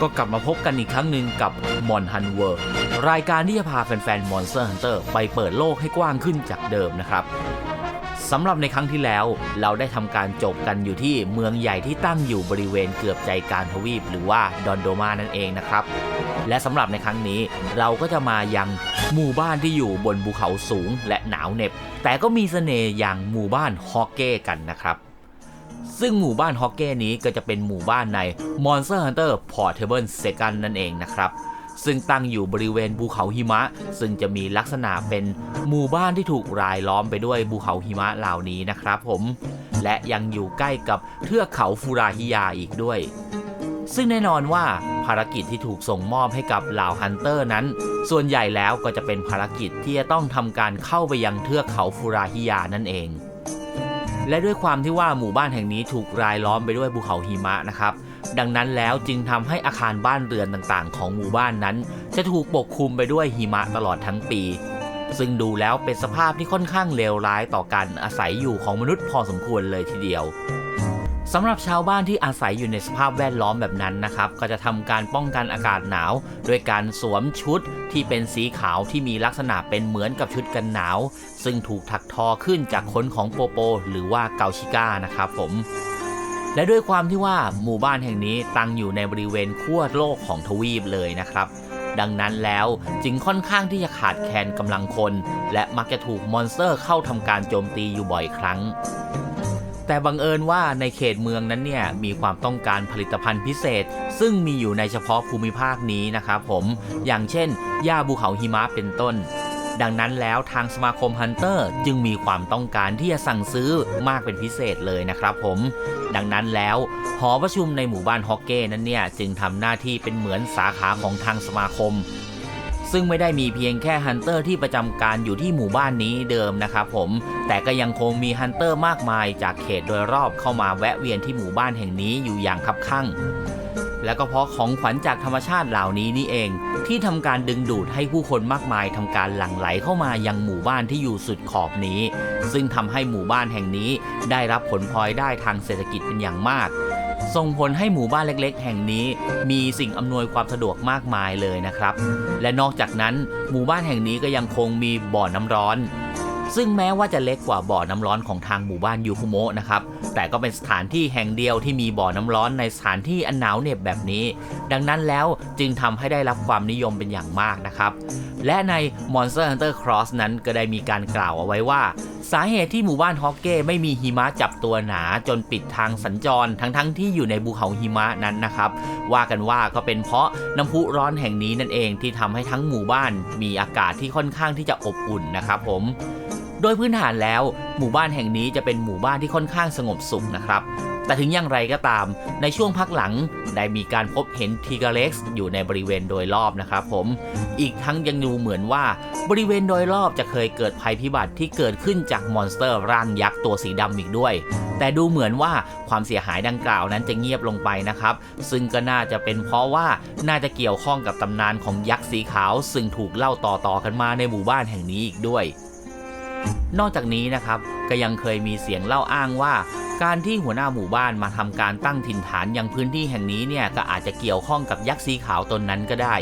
ก็กลับมาพบกันอีกครั้งหนึ่งกับ Mon Hunt World รายการที่จะพาแฟนๆ Monster Hunter ไปเปิดโลกให้กว้างขึ้นจากเดิมนะครับสำหรับในครั้งที่แล้วเราได้ทำการจบกันอยู่ที่เมืองใหญ่ที่ตั้งอยู่บริเวณเกือบใจกลางทวีป หรือว่าดอนโดมานั่นเองนะครับ และสำหรับในครั้งนี้เราก็จะมายังหมู่บ้านที่อยู่บนภูเขาสูงและหนาวเหน็บ แต่ก็มีเสน่ห์อย่างหมู่บ้านฮอกเก้กันนะครับ ซึ่งหมู่บ้านฮอกเก้นี้ก็จะเป็นหมู่บ้านใน Monster Hunter Portable Second นั่นเองนะครับ ซึ่งตั้งอยู่บริเวณภูเขาหิมะ ซึ่งจะมีลักษณะเป็นหมู่บ้านที่ถูกรายล้อมไปด้วยภูเขาหิมะเหล่านี้นะครับผม และยังอยู่ใกล้กับเทือกเขาฟูราฮิยาอีกด้วย ซึ่งแน่นอนว่าภารกิจที่ถูกส่งมอบให้กับเหล่าฮันเตอร์นั้น ส่วนใหญ่แล้วก็จะเป็นภารกิจที่จะต้องทำการเข้าไปยังเทือกเขาฟูราฮิยานั่นเอง และด้วยความที่ว่าหมู่บ้านแห่งนี้ถูกรายล้อมไปด้วยภูเขาหิมะนะครับ ดังนั้นแล้วจึงทำให้อาคารบ้านเรือนต่างๆ ของหมู่บ้านนั้น จะถูกปกคลุมไปด้วยหิมะตลอดทั้งปี ซึ่งดูแล้วเป็นสภาพที่ค่อนข้างเลวร้ายต่อการอาศัยอยู่ของมนุษย์พอสมควรเลยทีเดียว สำหรับชาวบ้านที่อาศัยอยู่ในสภาพแวดล้อมแบบนั้นนะครับ ก็จะทำการป้องกันอากาศหนาว ด้วยการสวมชุดที่เป็นสีขาวที่มีลักษณะเป็นเหมือนกับชุดกันหนาว ซึ่งถูกถักทอขึ้นจากขนของโปโป หรือว่าเกาชิก้านะครับผมและด้วยความที่ว่าหมู่บ้านแห่งนี้ตั้งอยู่ในบริเวณขั้วโลกของทวีปเลยนะครับ ดังนั้นแล้วจึงค่อนข้างที่จะขาดแคลนกำลังคน และมักจะถูกมอนสเตอร์เข้าทำการโจมตีอยู่บ่อยครั้ง แต่บังเอิญว่าในเขตเมืองนั้นเนี่ยมีความต้องการผลิตภัณฑ์พิเศษ ซึ่งมีอยู่ในเฉพาะภูมิภาคนี้นะครับผมอย่างเช่นหญ้าภูเขาหิมะเป็นต้น ดังนั้นแล้วทางสมาคมฮันเตอร์จึงมีความต้องการที่จะสั่งซื้อมากเป็นพิเศษเลยนะครับผมดังนั้นแล้วหอประชุมในหมู่บ้านฮอกเก้นั้นเนี่ยจึงทำหน้าที่เป็นเหมือนสาขาของทางสมาคม ซึ่งไม่ได้มีเพียงแค่ฮันเตอร์ที่ประจำการอยู่ที่หมู่บ้านนี้เดิมนะครับผม แต่ก็ยังคงมีฮันเตอร์มากมายจากเขตโดยรอบเข้ามาแวะเวียนที่หมู่บ้านแห่งนี้อยู่อย่างคับคั่งและก็เพราะของขวัญจากธรรมชาติเหล่านี้นี่เอง ที่ทำการดึงดูดให้ผู้คนมากมายทำการหลั่งไหลเข้ามายังหมู่บ้านที่อยู่สุดขอบนี้ ซึ่งทำให้หมู่บ้านแห่งนี้ได้รับผลพลอยได้ทางเศรษฐกิจเป็นอย่างมาก ส่งผลให้หมู่บ้านเล็ก ๆ แห่งนี้ มีสิ่งอำนวยความสะดวกมากมายเลยนะครับ และนอกจากนั้นหมู่บ้านแห่งนี้ก็ยังคงมีบ่อน้ำร้อน ซึ่งแม้ว่าจะเล็กกว่าบ่อน้ำร้อนของทางหมู่บ้านยูคุโมะนะครับ แต่ก็เป็นสถานที่แห่งเดียวที่มีบ่อน้ำร้อนในสถานที่อันหนาวเหน็บแบบนี้ ดังนั้นแล้วจึงทำให้ได้รับความนิยมเป็นอย่างมากนะครับ และใน Monster Hunter Cross นั้นก็ได้มีการกล่าวเอาไว้ว่า สาเหตุที่หมู่บ้านฮอกเก้ไม่มีหิมะจับตัวหนาจนปิดทางสัญจรทั้งๆทที่อยู่ในภูเขาหิมะนั้นนะครับ ว่ากันว่าก็เป็นเพราะน้ำพุร้อนแห่งนี้นั่นเองที่ทำให้ทั้งหมู่บ้านมีอากาศที่ค่อนข้างที่จะอบอุ่นนะครับผม โดยพื้นฐานแล้ว หมู่บ้านแห่งนี้จะเป็นหมู่บ้านที่ค่อนข้างสงบสุขนะครับ แต่ถึงอย่างไรก็ตาม ในช่วงพักหลังได้มีการพบเห็นทีกาเล็กซ์อยู่ในบริเวณโดยรอบนะครับผม อีกทั้งยังดูเหมือนว่าบริเวณโดยรอบจะเคยเกิดภัยพิบัติที่เกิดขึ้นจากมอนสเตอร์ร่างยักษ์ตัวสีดำอีกด้วย แต่ดูเหมือนว่าความเสียหายดังกล่าวนั้นจะเงียบลงไปนะครับ ซึ่งก็น่าจะเป็นเพราะว่าน่าจะเกี่ยวข้องกับตำนานของยักษ์สีขาว ซึ่งถูกเล่าต่อๆกันมาในหมู่บ้านแห่งนี้อีกด้วย นอกจากนี้นะครับก็ยังเคยมีเสียงเล่าอ้างว่า การที่หัวหน้าหมู่บ้านมาทำการตั้งถิ่นฐานยังพื้นที่แห่งนี้เนี่ยก็อาจจะเกี่ยวข้องกับยักษ์สีขาวตนนั้นก็ได้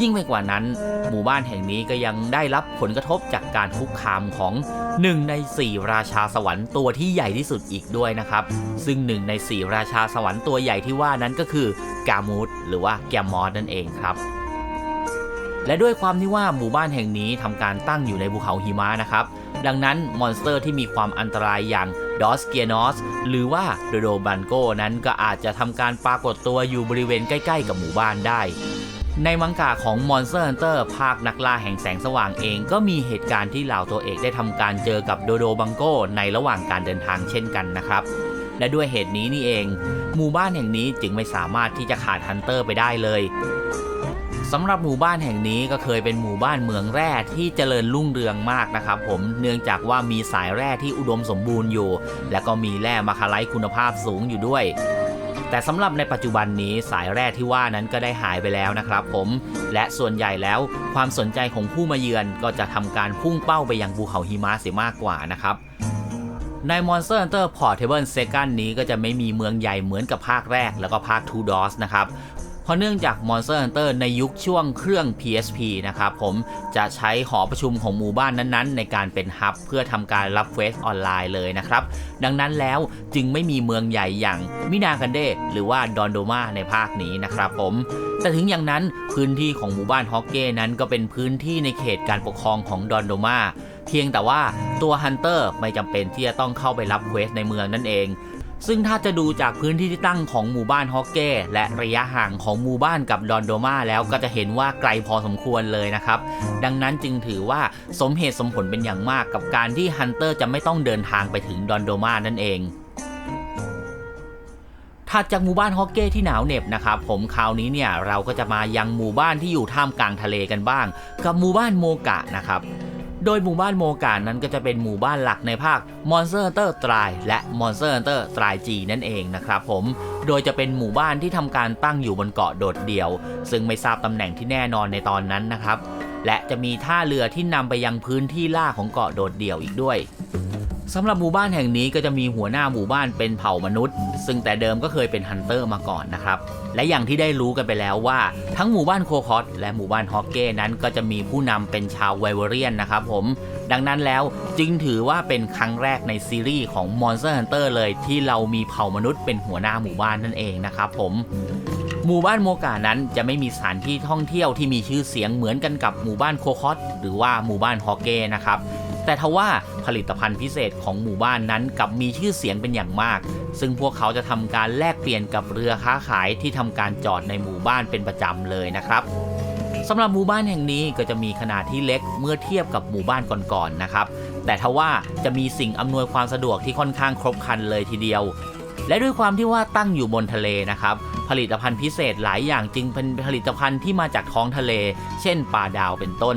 ยิ่งไปกว่านั้น หมู่บ้านแห่งนี้ก็ยังได้รับผลกระทบจากการคุกคามของหนึ่งใน 4 ราชาสวรรค์ตัวที่ใหญ่ที่สุดอีกด้วยนะครับ ซึ่งหนึ่งใน 4 ราชาสวรรค์ตัวใหญ่ที่ว่านั้นก็คือกามูดหรือว่าแกมมอสนั่นเองครับ และด้วยความที่ว่าหมู่บ้านแห่งนี้ทำการตั้งอยู่ในภูเขาหิมะนะครับ ดังนั้นมอนสเตอร์ที่มีความอันตรายอย่างดอสเกียนอสหรือว่าโดโดบันโกนั้นก็อาจจะทำการปรากฏตัวอยู่บริเวณใกล้ ๆ กับหมู่บ้านได้ ในมังกะของ Monster Hunter ภาคนักล่าแห่งแสงสว่างเองก็มีเหตุการณ์ที่เหล่าตัวเอกได้ทำการเจอกับโดโดบังโกในระหว่างการเดินทางเช่นกันนะครับและด้วยเหตุนี้นี่เอง หมู่บ้านแห่งนี้จึงไม่สามารถที่จะขาดฮันเตอร์ไปได้เลย สำหรับหมู่บ้านแห่งนี้ก็เคยเป็นหมู่บ้านเมืองแร่ที่เจริญรุ่งเรืองมากนะครับผมเนื่องจากว่ามีสายแร่ที่อุดมสมบูรณ์อยู่ และก็มีแร่มาคาไลท์คุณภาพสูงอยู่ด้วย แต่สำหรับในปัจจุบันนี้สายแร่ที่ว่านั้นก็ได้หายไปแล้วนะครับผมและส่วนใหญ่แล้วความสนใจของผู้มาเยือนก็จะทำการพุ่งเป้าไปยังภูเขาหิมะเสียมากกว่านะครับใน Monster Hunter Portable Second นี้ก็จะไม่มีเมืองใหญ่เหมือนกับภาคแรกแล้วก็ภาค Two Doors นะครับ เพราะเนื่องจาก Monster Hunter ในยุคช่วงเครื่อง PSP นะครับผมจะใช้หอประชุมของหมู่บ้านนั้นๆ ในการเป็นฮับเพื่อทำการรับเควสออนไลน์เลยนะครับ ดังนั้นแล้วจึงไม่มีเมืองใหญ่อย่างมินากันเดหรือว่าดอนโดมาในภาคนี้นะครับผมแต่ถึงอย่างนั้นพื้นที่ของหมู่บ้านฮอกเก้นั้นก็เป็นพื้นที่ในเขตการปกครองของดอนโดมาเพียงแต่ว่าตัวฮันเตอร์ไม่จำเป็นที่จะต้องเข้าไปรับเควสในเมืองนั่นเอง ซึ่งถ้าจะดูจากพื้นที่ที่ตั้งของหมู่บ้านฮอกเก้และระยะห่างของหมู่บ้านกับดอนโดมาแล้วก็จะเห็นว่าไกลพอสมควรเลยนะครับ ดังนั้นจึงถือว่าสมเหตุสมผลเป็นอย่างมากกับการที่ฮันเตอร์จะไม่ต้องเดินทางไปถึงดอนโดมานั่นเองถัดจากหมู่บ้านฮอกเก้ที่หนาวเหน็บนะครับผมคราวนี้เนี่ยเราก็จะมายังหมู่บ้านที่อยู่ท่ามกลางทะเลกันบ้าง กับหมู่บ้านโมกะนะครับ โดยหมู่บ้านโมกานั้นก็จะเป็นหมู่บ้านหลักในภาค Monster Hunter ตรายและ Monster Hunter ตราย G นั่นเองนะครับผม โดยจะเป็นหมู่บ้านที่ทำการตั้งอยู่บนเกาะโดดเดี่ยว ซึ่งไม่ทราบตำแหน่งที่แน่นอนในตอนนั้นนะครับ และจะมีท่าเรือที่นำไปยังพื้นที่ล่าของเกาะโดดเดี่ยวอีกด้วย สำหรับหมู่บ้านแห่งนี้ก็จะมีหัวหน้าหมู่บ้านเป็นเผ่ามนุษย์ ซึ่งแต่เดิมก็เคยเป็นฮันเตอร์มาก่อนนะครับ และอย่างที่ได้รู้กันไปแล้วว่า ทั้งหมู่บ้านโคคอสและหมู่บ้านฮอกเก้นั้นก็จะมีผู้นำเป็นชาวไวเวเรียนนะครับผม ดังนั้นแล้วจึงถือว่าเป็นครั้งแรกในซีรีส์ของ Monster Hunter เลยที่เรามีเผ่ามนุษย์เป็นหัวหน้าหมู่บ้านนั่นเองนะครับผมหมู่บ้านโมกานั้นจะไม่มีสถานที่ท่องเที่ยวที่มีชื่อเสียงเหมือนกันกับหมู่บ้านโคคอสหรือว่าหมู่บ้านฮอกเก้นะครับ แต่ทว่าผลิตภัณฑ์พิเศษของหมู่บ้านนั้นกับมีชื่อเสียงเป็นอย่างมาก ซึ่งพวกเขาจะทำการแลกเปลี่ยนกับเรือค้าขายที่ทำการจอดในหมู่บ้านเป็นประจำเลยนะครับสำหรับหมู่บ้านแห่งนี้ก็จะมีขนาดที่เล็กเมื่อเทียบกับหมู่บ้านก่อนๆนะครับ แต่ทว่าจะมีสิ่งอำนวยความสะดวกที่ค่อนข้างครบครันเลยทีเดียว และด้วยความที่ว่าตั้งอยู่บนทะเลนะครับ ผลิตภัณฑ์พิเศษหลายอย่างจึงเป็นผลิตภัณฑ์ที่มาจากท้องทะเล เช่นปลาดาวเป็นต้น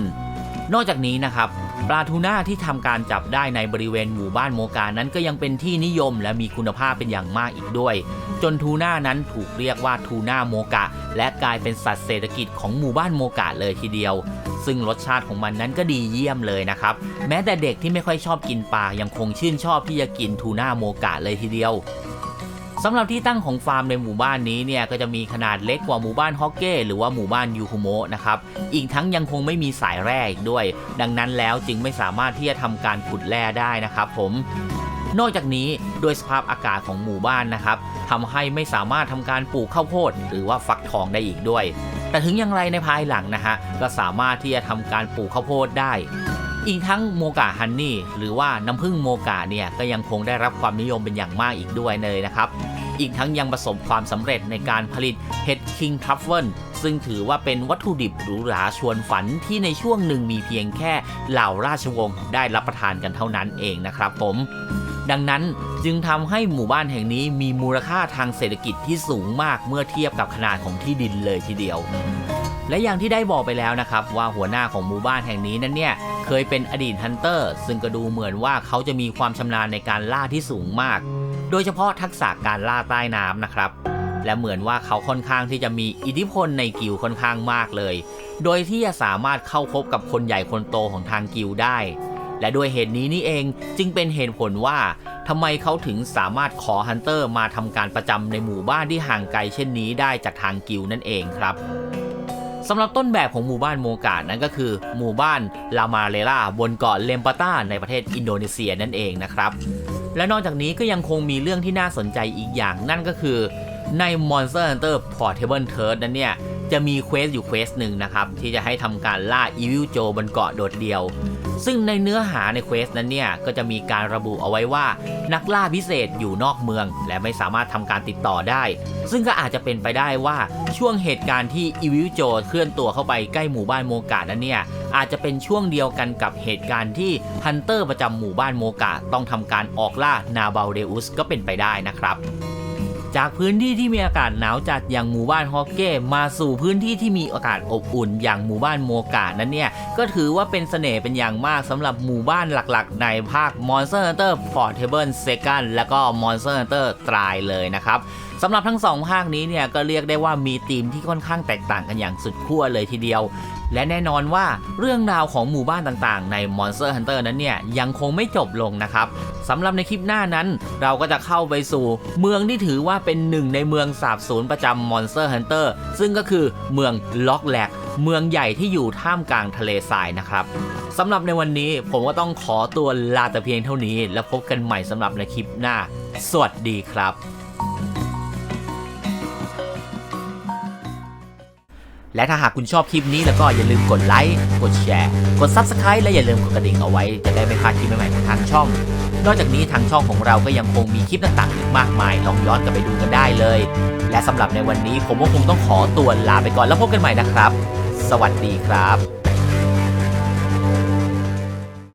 นอกจากนี้นะครับ ปลาทูน่าที่ทำการจับได้ในบริเวณหมู่บ้านโมกานั้นก็ยังเป็นที่นิยมและมีคุณภาพเป็นอย่างมากอีกด้วย จนทูน่านั้นถูกเรียกว่าทูน่าโมกะ และกลายเป็นสัตว์เศรษฐกิจของหมู่บ้านโมกะเลยทีเดียว ซึ่งรสชาติของมันนั้นก็ดีเยี่ยมเลยนะครับ แม้แต่เด็กที่ไม่ค่อยชอบกินปลายังคงชื่นชอบที่จะกินทูน่าโมกะเลยทีเดียว สำหรับที่ตั้งของฟาร์มในหมู่บ้านนี้เนี่ยก็จะมีขนาดเล็กกว่าหมู่บ้านฮอกเก้หรือว่าหมู่บ้านยูคุโมะนะครับ อีกทั้งยังคงไม่มีสายแร่อีกด้วย ดังนั้นแล้วจึงไม่สามารถที่จะทำการขุดแร่ได้นะครับผมนอกจากนี้โดยสภาพอากาศของหมู่บ้านนะครับทำให้ไม่สามารถทำการปลูกข้าวโพดหรือว่าฟักทองได้อีกด้วย แต่ถึงอย่างไรในภายหลังนะฮะก็สามารถที่จะทำการปลูกข้าวโพดได้ อีกทั้งโมกาฮันนี่หรือว่าน้ำผึ้งโมกาเนี่ยก็ยังคงได้รับความนิยมเป็นอย่างมากอีกด้วยเลยนะครับ อีกทั้งยังประสบความสำเร็จในการผลิตเห็ดคิงทรัฟเฟิลซึ่งถือว่าเป็นวัตถุดิบหรูหราชวนฝันที่ในช่วงหนึ่งมีเพียงแค่เหล่าราชวงศ์ได้รับประทานกันเท่านั้นเองนะครับผมดังนั้นจึงทำให้หมู่บ้านแห่งนี้มีมูลค่าทางเศรษฐกิจที่สูงมากเมื่อเทียบกับขนาดของที่ดินเลยทีเดียว และอย่างที่ได้บอกไปแล้วนะครับว่าหัวหน้าของหมู่บ้านแห่งนี้นั้นเนี่ยเคยเป็นอดีตฮันเตอร์ซึ่งก็ดูเหมือนว่าเขาจะมีความชำนาญในการล่าที่สูงมาก โดยเฉพาะทักษะการล่าใต้น้ำนะครับ และเหมือนว่าเขาค่อนข้างที่จะมีอิทธิพลในกิลค่อนข้างมากเลย โดยที่จะสามารถเข้าพบกับคนใหญ่คนโตของทางกิลได้ และด้วยเหตุนี้นี่เองจึงเป็นเหตุผลว่าทำไมเขาถึงสามารถขอฮันเตอร์มาทำการประจำในหมู่บ้านที่ห่างไกลเช่นนี้ได้จากทางกิลนั่นเองครับ สำหรับต้นแบบของหมู่บ้านโมกาดนั่นก็คือ หมู่บ้านลามาเลล่าบนเกาะเลมปาต้าในประเทศอินโดนีเซียนั่นเองนะครับ และนอกจากนี้ก็ยังคงมีเรื่องที่น่าสนใจอีกอย่างนั่นก็คือใน Monster Hunter Portable Third นั้นเนี่ย จะมีเควสอยู่เควสหนึ่งนะครับ ที่จะให้ทำการล่าอีวิลโจบนเกาะโดดเดี่ยว ซึ่งในเนื้อหาในเควสนั้นเนี่ย ก็จะมีการระบุเอาไว้ว่า นักล่าพิเศษอยู่นอกเมือง และไม่สามารถทำการติดต่อได้ ซึ่งก็อาจจะเป็นไปได้ว่าช่วงเหตุการณ์ที่อีวิลโจเคลื่อนตัวเข้าไปใกล้หมู่บ้านโมกานั้นเนี่ยอาจจะเป็นช่วงเดียวกันกับเหตุการณ์ที่ฮันเตอร์ประจำหมู่บ้านโมกาต้องทำการออกล่านาบาลเดอุสก็เป็นไปได้นะครับ จากพื้นที่ที่มีอากาศหนาวจัดอย่างหมู่บ้านฮอกเก้มาสู่พื้นที่ที่มีอากาศอบอุ่น อย่างหมู่บ้านโมกานั้นเนี่ยก็ถือว่าเป็นเสน่ห์เป็นอย่างมากสำหรับหมู่บ้านหลักๆ ในภาค Monster Hunter Portable Second และก็ Monster Hunter ตรายเลยนะครับสำหรับทั้งสองภาคนี้เนี่ยก็เรียกได้ว่ามีธีมที่ค่อนข้างแตกต่างกันอย่างสุดขั้วเลยทีเดียว และแน่นอนว่าเรื่องราวของหมู่บ้านต่างๆ ใน Monster Hunter นั้นเนี่ยยังคงไม่จบลงนะครับสำหรับในคลิปหน้านั้น เราก็จะเข้าไปสู่ เมืองที่ถือว่าเป็นหนึ่งในเมืองสาบสูญประจำ Monster Hunter ซึ่งก็คือเมืองล็อกแลกเมืองใหญ่ที่อยู่ท่ามกลางทะเลทรายนะครับสำหรับในวันนี้ผมก็ต้องขอตัวลาแต่เพียงเท่านี้ แล้วพบกันใหม่สำหรับในคลิปหน้า สวัสดีครับ และถ้าหากคุณชอบคลิปนี้แล้วก็อย่าลืมกดไลค์กดแชร์ กด Subscribe และอย่าลืมกดกระดิ่งเอาไว้ จะได้ไม่พลาดคลิปใหม่ๆของทางช่อง นอกจากนี้ทางช่องของเราก็ยังคงมีคลิปต่างๆอีกมากมาย ลองย้อนกลับไปดูกันได้เลย และสำหรับในวันนี้ผมก็คงต้องขอตัวลาไปก่อนแล้วพบกันใหม่นะครับ สวัสดีครับ